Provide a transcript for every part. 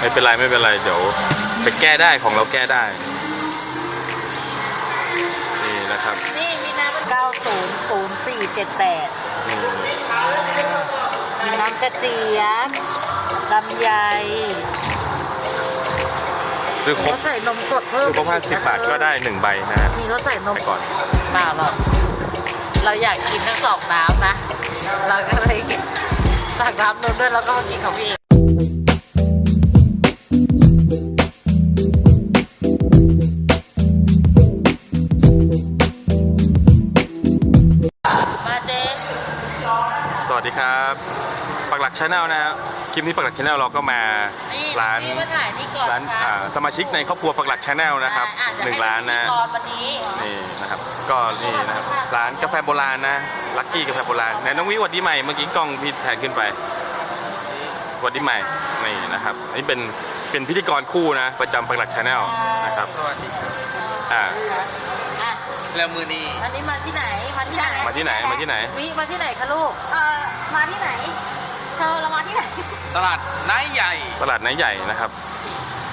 ไม่เป็นไรไม่เป็นไรเดี๋ยวไปแก้ได้ของเราแก้ได้ นี่นะครับนี่มีน้ำเก้าศูนย์ศูนย์สี่เจ็ดแปดนี่มีน้ำกระเจี๊ยบลำไยซื้อครบเขาใส่นมสดเพิ่มซื้อครบห้าสิบบาทก็ได้หนึ่งใบนะฮะนี่เขาใส่นมไปก่อนเปล่าหรอกเราอยากกินทั้งสองน้ำนะ เราก็เลยสั่งน้ำนมด้วยแล้วก็มากินของพี่เอง ครับปักหลักชาแนลนะครับคลิปนี้ปักหลักชาแนลเราก็มานี่ร้านพี่มาถ่ายนี่ก่อนร้านนะคะอ่าสมาชิกในครอบครัวปักหลักชาแนลนะครับอ่จหนึ่งให้ร้านนะพิธีกรวันนี้นี่นะครับ ก็นี่นะครับร้านกาแฟโบราณนะลักกี้กาแฟโบราณไหนน้องวิหวัดดีใหม่เมื่อกี้กล้องพี่แทนขึ้นไปหวัดดีใหม่นี่นะครับอันนี้เป็นเป็นพิธีกรคู่นะ ประจำปักหลักชาแนลนะครับสวัสดีครับอ่าอะแล้วมือนี้อันนี้มาที่ไหนมาที่ไหนมาที่ไหนมาที่ไหนวิมาที่ไหนคะลูก เออ มาที่ไหน เธอเรามาที่ไหน ตลาดนายใหญ่ ตลาดไหนใหญ่นะครับ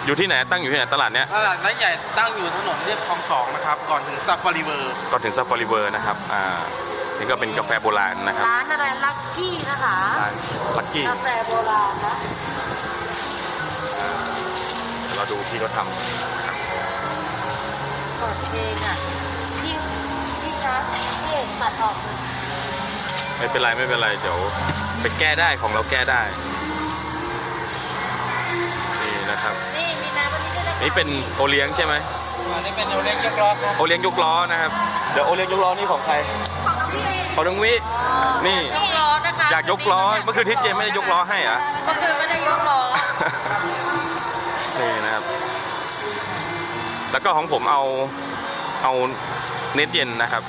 อยู่ที่ไหนตั้งอยู่ที่ไหนตลาดเนี้ยตลาดนายใหญ่ตั้งอยู่ถนนเรียบคลองสองนะครับ ก่อนถึงซัฟฟารีเวอร์ก่อนถึงซัฟฟารีเวอร์นะครับ อ่า นี่ก็เป็นกาแฟโบราณนะครับร้านอะไรลักกี้นะคะร้านลักกี้กาแฟโบราณนะเราดูพี่เขาทเปิดเพลงอะพี่พี่คะพี่เอกตัดออกเลยำ ไม่เป็นไรไม่เป็นไรเดี๋ยวไปแก้ได้ของเราแก้ได้ นี่นะครับ นี่มีน้ำวันนี้ด้วยนะคะนี่เป็นโอเลี้ยงใช่ไหมอันนี้เป็นโอเล็กยกล้อครับโอเลี้ยงยกล้อนะครับ เดี๋ยวโอเลี้ยงยกล้อนี่ของใคร ของน้องวิ นี่ ยกล้อนะคะอยากยกล้อเมื่อคืนที่เจมไม่ได้ยกล้อให้เหรอเมื่อคืนไม่ได้ยกล้อ นี่นะครับ แล้วก็ของผมเอาเอาเน็ตเย็นนะครับ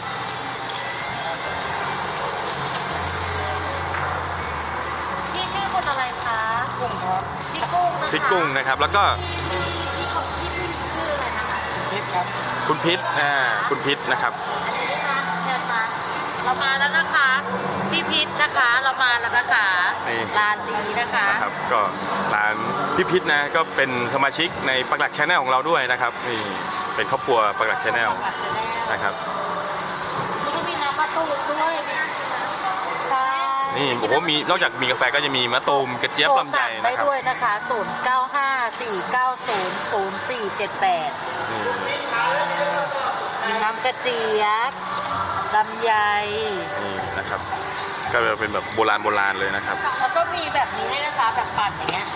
งครับพี่กุ้งนะคะพริกกุ้งนะครับ แล้วก็พี่ของพี่พี่ชื่ออะไรนะคะพริกครับคุณพิษอ่าคุณพิษนะครับอันนี้นะคะเชิญมาเรามาแล้วนะคะพี่พิษนะคะเรามาแล้วนะคะนี่ร้านนี้นะคะนะครับก็ร้านพี่พิษนะก็เป็นสมาชิกในปักหลักชาแนลของเราด้วยนะครับนี่เป็นครอบครัวปักหลักชาแนลปักเสร็จแล้วนะครับ นี่ก็มีน้ำมะตูมด้วยใช่ นี่โอ้โหมีนอกจากมีกาแฟก็จะมีมะตูมกระเจี๊ยบลำไยโทรสั่งได้นะครับด้วยนะคะ 0 9 5 4 9 0 0 4 7 8นี่มีน้ำกระเจี๊ยบลำไย นี่นะครับก็จะเป็นแบบโบราณโบราณเลยนะครับแล้วก็มีแบบนี้ด้วยนะคะแบบปั่นอย่างเงี้ย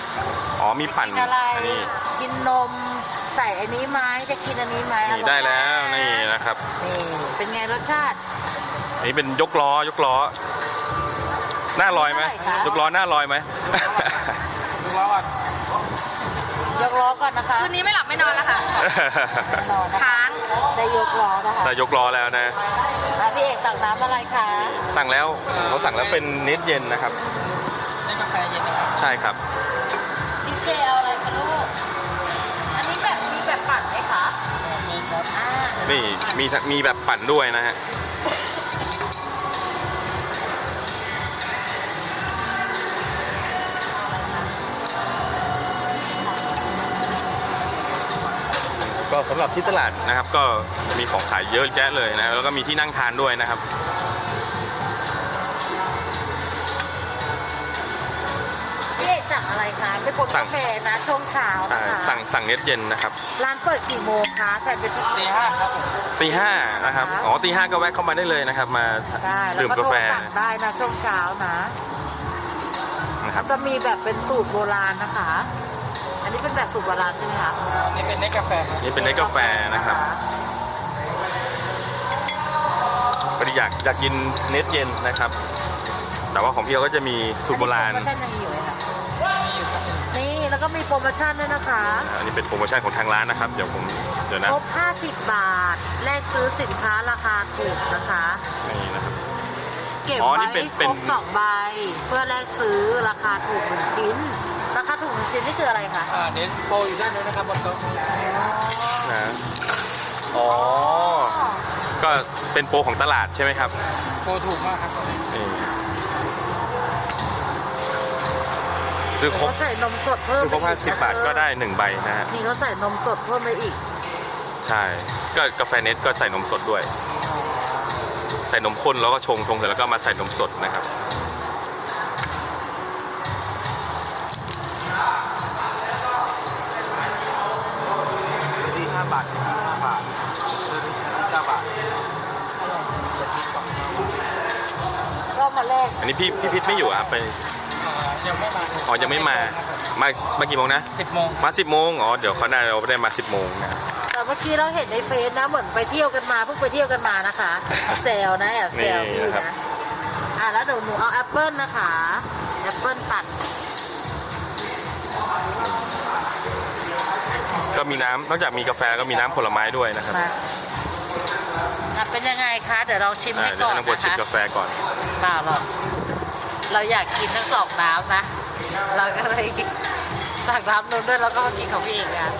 อ๋อมีปั่นกินอะไร อันนี้กินนม ใส่อันนี้ไหมจะกินอันนี้ไหมนี่อร่อยได้แล้วมากนี่นะครับนี่เป็นไงรสชาติ อันนี้เป็นยกล้อยกล้อ หน้าลอยไหมเท่าไหร่คะยกล้อหน้าลอยไหมยกล้อก่อนยกล้อก่อนนะคะคืนนี้ไม่หลับไม่นอนแล้วค่ะ นอนนะคะค้างได้ยกล้อนะคะแต่ยกล้อแล้วนะ อะพี่เอกสั่งน้ำอะไรคะสั่งแล้วเขาสั่งแล้วเป็นเนตเย็นนะครับ ได้กาแฟเย็นนะครับ ใช่ครับ ดิเจเอาอะไรคะลูก อันนี้แบบมีแบบปั่นไหมคะมีครับ อ่านี่มีมีแบบปั่นด้วยนะฮะ ก็สำหรับที่ตลาดนะครับ ก็มีของขายเยอะแยะเลยนะแล้วก็มีที่นั่งทานด้วยนะครับพี่เอกสั่งอะไรคะเป็นคนสั่งกาแฟนะช่วงเช้าอ่านะคะสั่งสั่งเนตเย็นนะครับ ร้านเปิดกี่โมงคะแผ่นเป็นตีห้าครับผมตีห้านะครับอ๋อตีห้าก็แวะเข้ามาได้เลยนะครับ มาได้แล้วดื่มก็กาโทรแฟสั่งได้นะช่วงเช้านะนะครับจะมีแบบเป็นสูตรโบราณนะคะอั นนี้เป็นแบบสูตรโบราณใช่ไหมคะอันนี้เป็นเนกาแฟครับนี่เป็นเนตกาแฟนะครับพอดีอยากอยากกินเนตเย็นนะครับ แต่ว่าของพี่เขาก็จะมีสูตรโบราณ อันนี้โปรโมชั่นยังมีอยู่เลยค่ะมีอยู่ครับนี่แล้วก็มีโปรโมชั่นด้วยนะคะ อันนี้เป็นโปรโมชั่นของทางร้านนะครับ เดี๋ยวผมเดี๋ยวนะครบ 50 บาท แลกซื้อสินค้าราคาถูกนะคะ นี่นะครับ เก็บอ๋อไว้นี่เป็นเป็คนรบสองใบ เพื่อแลกซื้อราคาถูกหนึ่งชิ้นราคา ถูกหนึ่งชิ้นนี่คืออะไรคะอ่าเน้นโปรอยู่ด้านนู้นนะครับบนโต๊ะนะอ๋อ ก็เป็นโปรของตลาดใช่ไหมครับโปรถูกมากครับตอนนี้นี่ซื้อครบเขาใส่นมสดเพิ่มซื้อครบไปห้าอีกสิบบาทก็ได้หนึ่งใบนะฮะนี่เขาใส่นมสดเพิ่มไปอีก ใช่ ก็กาแฟเน็ตก็ใส่นมสดด้วย ใส่นมข้นแล้วก็ชงชงเสร็จแล้วก็มาใส่นมสดนะครับ อันนี้พี่พี่พิษไม่อยู่อะไปยังไม่มาอ๋อยังไม่มา มามากี่โมงนะ สิบโมงมาสิบโมงอ๋อเดี๋ยวเขาได้เราได้มาสิบโมงนะครับ แต่เมื่อกี้เราเห็นในเฟซนะเหมือนไปเที่ยวกันมาเพิ่งไปเที่ยวกันมานะคะ แซวนะแอบแซวพี่นะอะแล้วเดี๋ยวหนูเอาแอปเปิลนะคะแอปเปิลปั่นก็มีน้ำนอกจากมีกาแฟก็มีน้ำผลไม้ด้วยนะครับมาอะเป็นยังไงคะเดี๋ยวเราชิมอ่าให้เดี๋ยวก่อนน้องบัวนะชิมคะกาแฟก่อนเปล่าหรอก เราอยากกินทั้งสองน้ำนะ เราก็เลยสั่งน้ำนู้นด้วยแล้วก็มากินของพี่เองนะ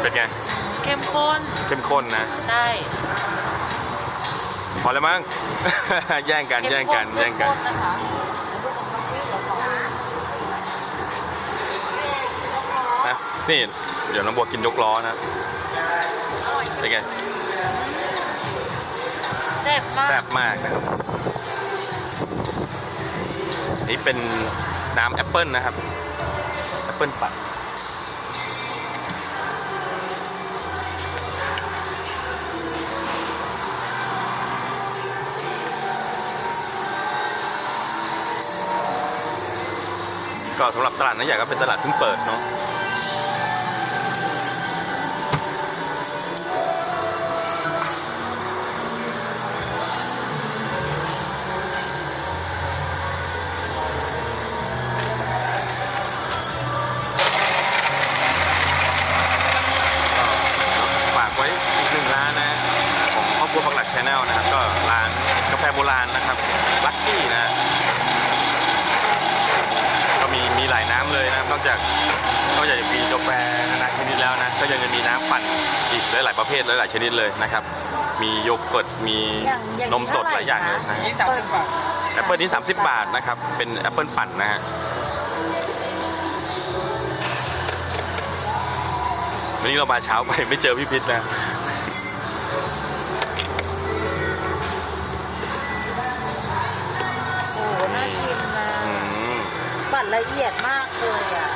เป็นไง เข้มข้น เข้มข้นนะได้พอแล้วมั้ง แย่งกันเข้มแย่งข้กัน แย่งกันเข้มข้นะคะนะนี่ เดี๋ยวน้องบัวกินยกล้อนะ เป็นไง แซ่บมาก แซ่บมากนะครับ นี่เป็นน้ำแอปเปิลนะครับ แอปเปิลปั่นก็สำหรับตลาดนั้นใหญ่ก็เป็นตลาดเพิ่งเปิดเนาะ โบราณนะครับลักกี้นะก็มีมีหลายน้ำเลยนะครับนอกจากนอกจากจะมีกาแฟนานาชนิดแล้วนะก็ยังจะมีน้ำปั่นอีกหลายๆประเภทหลายๆชนิดเลยนะครับ มีโยเกิร์ตมีอย่างอย่างนมสดหลายอย่างเลยนะนี่สามสิบบาทแอปเปิลนี้ 30 บาทนะครับ เป็นแอปเปิลปั่นนะฮะวันนี้เรามาเช้าไปไม่เจอพี่พิษนะ ละเอียดมากเลยอะ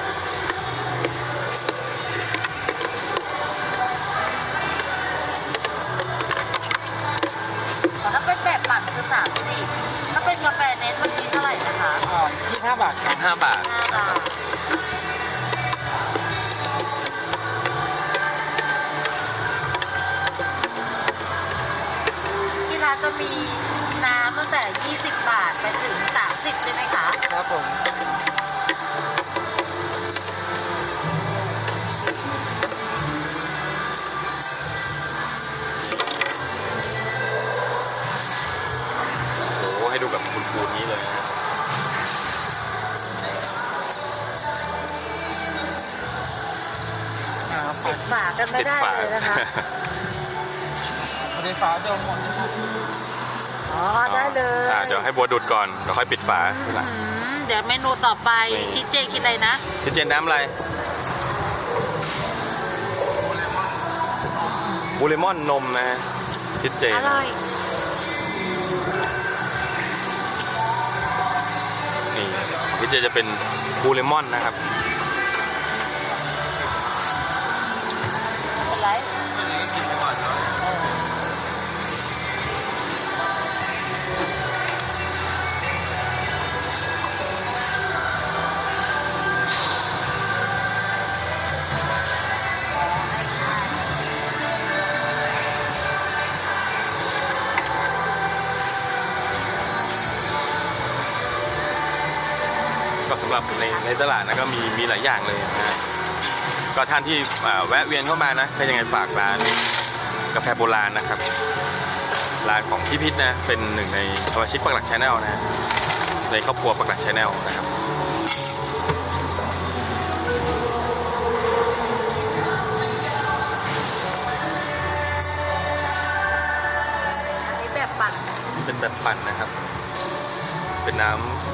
ถ้าเป็นแบบปั่นคือสามสิบถ้าเป็นกาแฟเน้นเมื่อกี้เท่าไหร่นะคะอ่ายี่ห้าบาทครับ5บาทห้าบาทที่ร้านจะมีน้ำตั้งแต่ 20 บาท ไปถึง 30ใช่ไหมคะ ครับผม กันไม่ติดได้ฝาเลยนะคะบริฟ้าเดิมหมดนะครับอ๋อได้เลยอ่าเดี๋ยวให้บัวดูดก่อนเดี๋ยวค่อยปิดฝาทีหลังอืมเดี๋ยวเมนูต่อไปนี่ คิดเจคิดอะไรนะ พี่เจนน้ำอะไรบูเลมอนนมนะฮะพี่เจนอร่อย นี่พี่เจจะเป็นบูเลมอนนะครับ ตลาดนะก็มีมีหลายอย่างเลยนะฮะก็ท่านที่อ่าแวะเวียนเข้ามานะก็ยังไงฝากร้านกาแฟโบราณนะครับร้านของพี่พิษนะเป็นหนึ่งในสมาชิกปักหลักชาแนลนะฮะในครอบครัวปักหลักชาแนลนะครับอันนี้แบบปั่นเป็นแบบปั่นนะครับ เป็นน้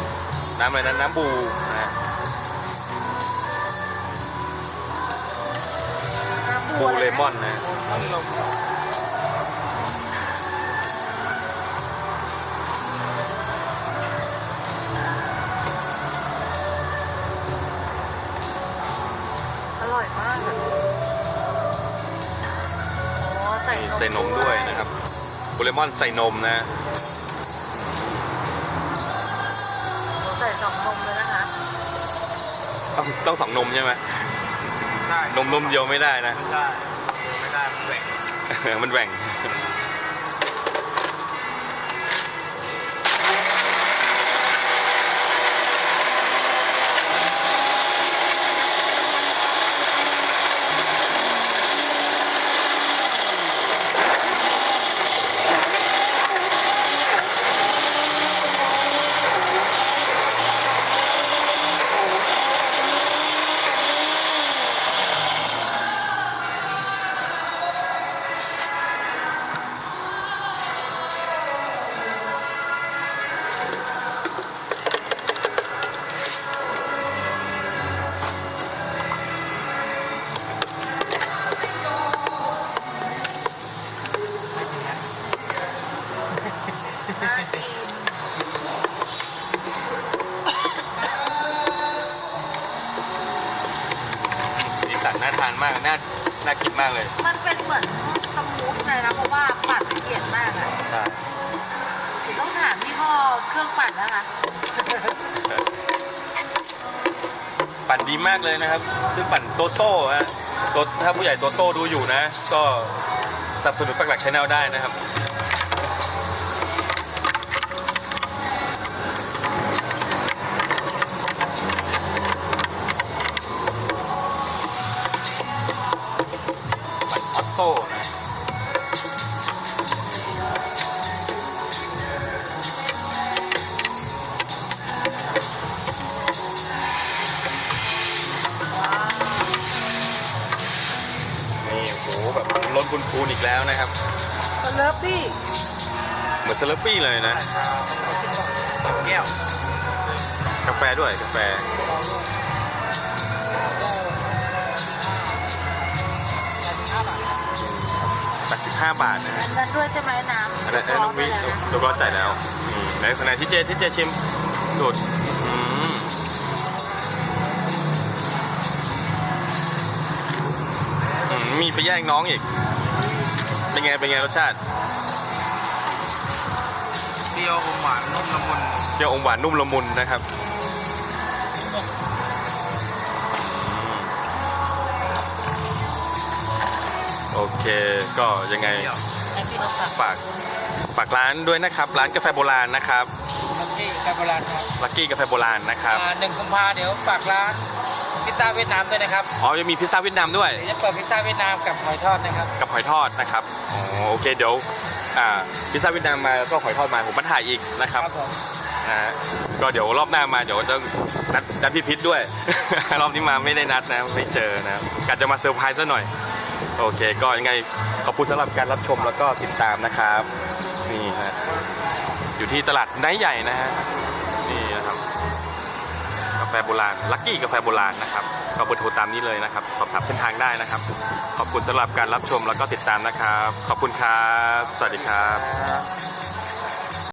ำน้ำอะไรนะน้ำบูนะ บูอะไรนะเลมอนนะอร่อยมากอะอ๋อใส่นี่นมใส่นมด้วยนะครับบูเลมอนใส่นมนะ ใส่สองนมเลยนะคะ ต้องต้องสองนมใช่ไหมได้ นมนมเดียวไม่ได้นะ ไม่ได้ไม่ได้มันแหว่งมันแหว่งานมากน่าน่ากินมากเลย มันเป็นเหมือนสมูทเลยนะเพราะว่าปั่นละเอียดมากอะใช่เดี๋ยวต้องถามยี่ห้อเครื่องปั่นนะคะ ปั่นดีมากเลยนะครับคือปั่นโตโต้ฮะโตถ้าผู้ใหญ่โตโต้ดูอยู่นะ ก็สนับสนุนปักหลักชแนลได้นะครับ ล้นพูนๆอีกแล้วนะครับสเลิฟพี่เหมือนเซเลปปี้เลยนะสองแก้วกาแฟด้วยกาแฟ85บาทนะฮะอันนั้นด้วยใช่ไหมน้ำอันนั้นอันนั้นน้องวิร้นไปแล้วนะตัวร้อนจ่ายแล้วนี่ในขณะที่เจที่เจชิมสูตรอืมอืมมีไปแย่งน้องอีก เป็นไง เป็นไงรสชาติ เปรี้ยวอมหวานนุ่มละมุนเปรี้ยวอมหวานนุ่มละมุนนะครับ โอเคก็ยังไงเปรี้ยวให้พี่นกค่ะฝากฝากร้านด้วยนะครับ ร้านกาแฟโบราณนะครับลักกี้กาโบราณครับลักกี้กาแฟโบราณนะครับหนึ่งกุมภาเดี๋ยวฝากร้านพิ ซซ่าเวียดนามด้วยนะครับอ๋อยังมีพิซซ่าเวียดนามด้วยเดี๋ยวจะเปิดพิซซ่าเวียดนามกับหอยทอดนะครับ กับหอยทอดนะครับอ๋อโอเคเดี๋ยวอ่าพิซซ่าเวียดนามมาแล้วก็หอยทอดมาผมมาถ่ายอีกนะครับครับผมนะฮะก็เดี๋ยวรอบหน้ามาเดี๋ยวจะนัดนัดพี่พิษด้วย รอบนี้มาไม่ได้นัดนะไม่เจอนะกะจะมาเซอร์ไพรส์ซะหน่อย โอเค ก็ยังไงขอบคุณสำหรับการรับชมแล้วก็ติดตามนะครับนี่ฮะอยู่ที่ตลาดไนท์ใหญ่นะฮะ ฟโบราณลักกี้กาแฟโบราณนะครับก็เบอร์โทรตามนี้เลยนะครับ สอบถามเส้นทางได้นะครับ ขอบคุณสำหรับการรับชมแล้วก็ติดตามนะครับ ขอบคุณครับ สวัสดีครับครับ